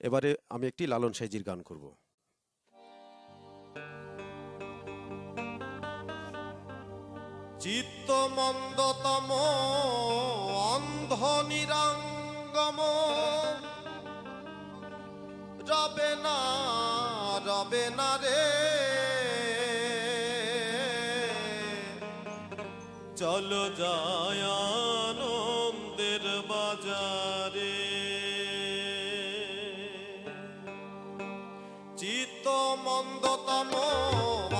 এবারে আমি একটি লালন সাইজির গান করব। চিত্ত মন্দতম অন্ধ নিরঙ্গম রবে না রবে না রে। চল যায় চিত্ত মন্দতম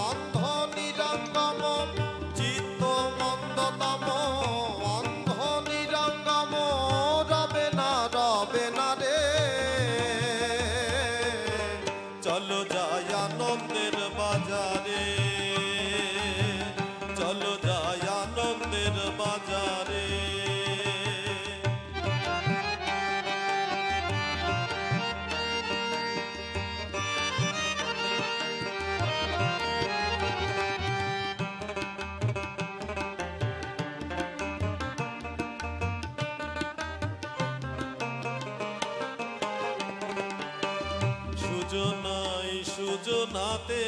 অন্ধ নিরঙ্গম। চিত্ত মন্দতম অন্ধ নিরঙ্গম। রবে না রবে না রে। চলো যাই আনন্দের বাজারে। সুজনাই সুজনাতে।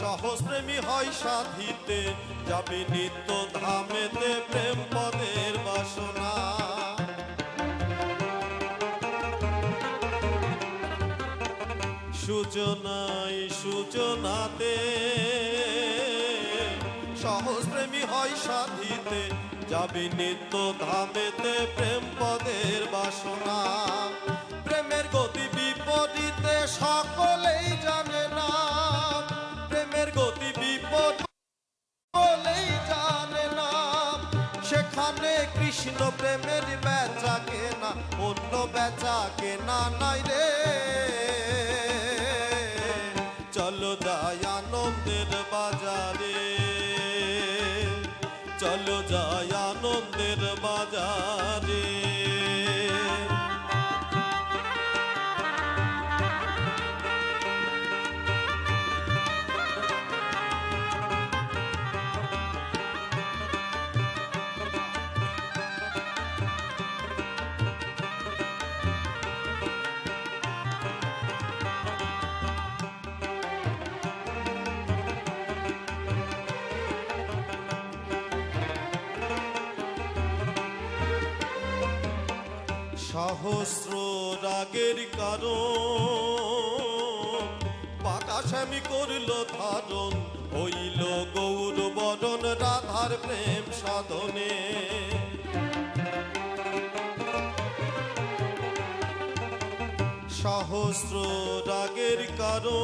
সহস্রেমী হয় সাধিতে, যাবে নিত্য ধামেতে প্রেম পদের বাসনা। সুজনাই সুজনাতে, সহস্রেমী হয় সাধিতে, যাবি নিত্য ধামেতে প্রেম পদের বাসনা। সেখানে কৃষ্ণ প্রেমের বেচা কেনা, অন্য বেচা কেনা নাই রে। চলো যাই আনন্দের বাজারে, চলো যাই আনন্দের বাজারে। সহস্র রাগের কারণ। পাকাশামি করল ধারণ, হইল গৌর বরণ, রাধার প্রেম সাধনে। সহস্র রাগের কারণ।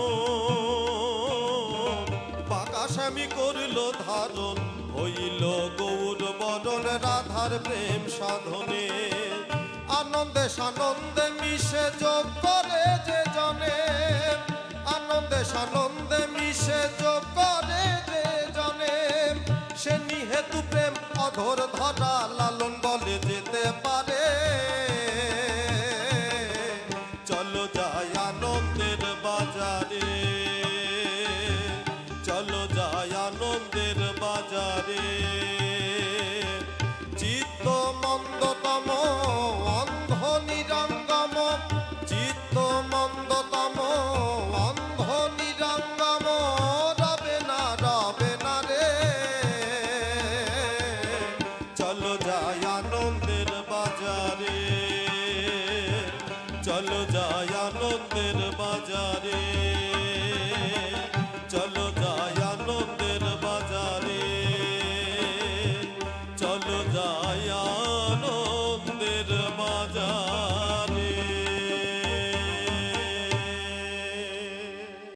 পাকাশামি করল ধারণ, হইল গৌর বরণ, রাধার প্রেম সাধনে। আনন্দে সানন্দে মিশে যোগ করে যে জনে। আনন্দে সানন্দে মিশে যোগ করে যে জনে। সে নিহেতু প্রেম অধর ধরা লালন বলে যেতে পারে। চলো যাই আনন্দের বাজারে। চলো যাই আনন্দের বাজারে। চলো যাই